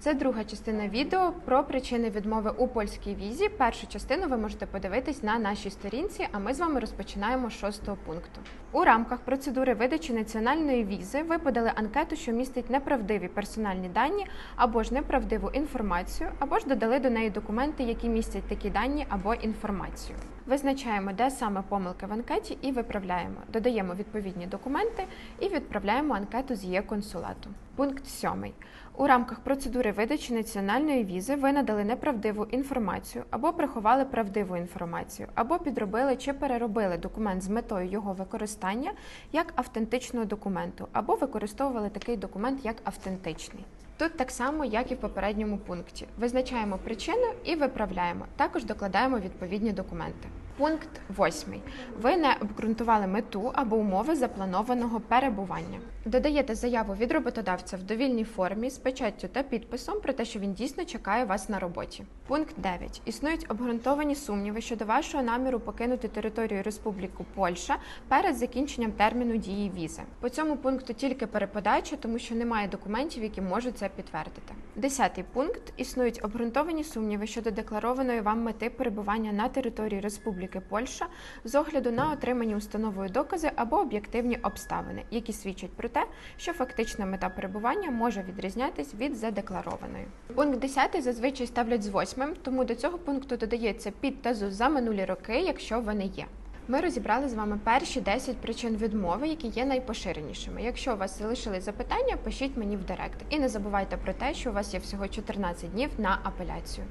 Це друга частина відео про причини відмови у польській візі. Першу частину ви можете подивитись на нашій сторінці, а ми з вами розпочинаємо з шостого пункту. У рамках процедури видачі національної візи ви подали анкету, що містить неправдиві персональні дані або ж неправдиву інформацію, або ж додали до неї документи, які містять такі дані або інформацію. Визначаємо, де саме помилки в анкеті, і виправляємо. Додаємо відповідні документи і відправляємо анкету з є консулату. Пункт 7. У рамках процедури видачі національної візи ви надали неправдиву інформацію або приховали правдиву інформацію, або підробили чи переробили документ з метою його використання як автентичного документу, або використовували такий документ як автентичний. Тут так само, як і в попередньому пункті. Визначаємо причину і виправляємо. Також докладаємо відповідні документи. Пункт 8. Ви не обґрунтували мету або умови запланованого перебування. Додаєте заяву від роботодавця в довільній формі з печаттю та підписом про те, що він дійсно чекає вас на роботі. Пункт 9. Існують обґрунтовані сумніви щодо вашого наміру покинути територію Республіку Польща перед закінченням терміну дії візи. По цьому пункту тільки переподача, тому що немає документів, які можуть це підтвердити. Десятий пункт. Існують обґрунтовані сумніви щодо декларованої вам мети перебування на території Республіки Польща з огляду на отримані установою докази або об'єктивні обставини, які свідчать про те, що фактична мета перебування може відрізнятись від задекларованої. Пункт 10 зазвичай ставлять з восьмим, тому до цього пункту додається підтезу за минулі роки, якщо вони є. Ми розібрали з вами перші 10 причин відмови, які є найпоширенішими. Якщо у вас залишились запитання, пишіть мені в директ. І не забувайте про те, що у вас є всього 14 днів на апеляцію.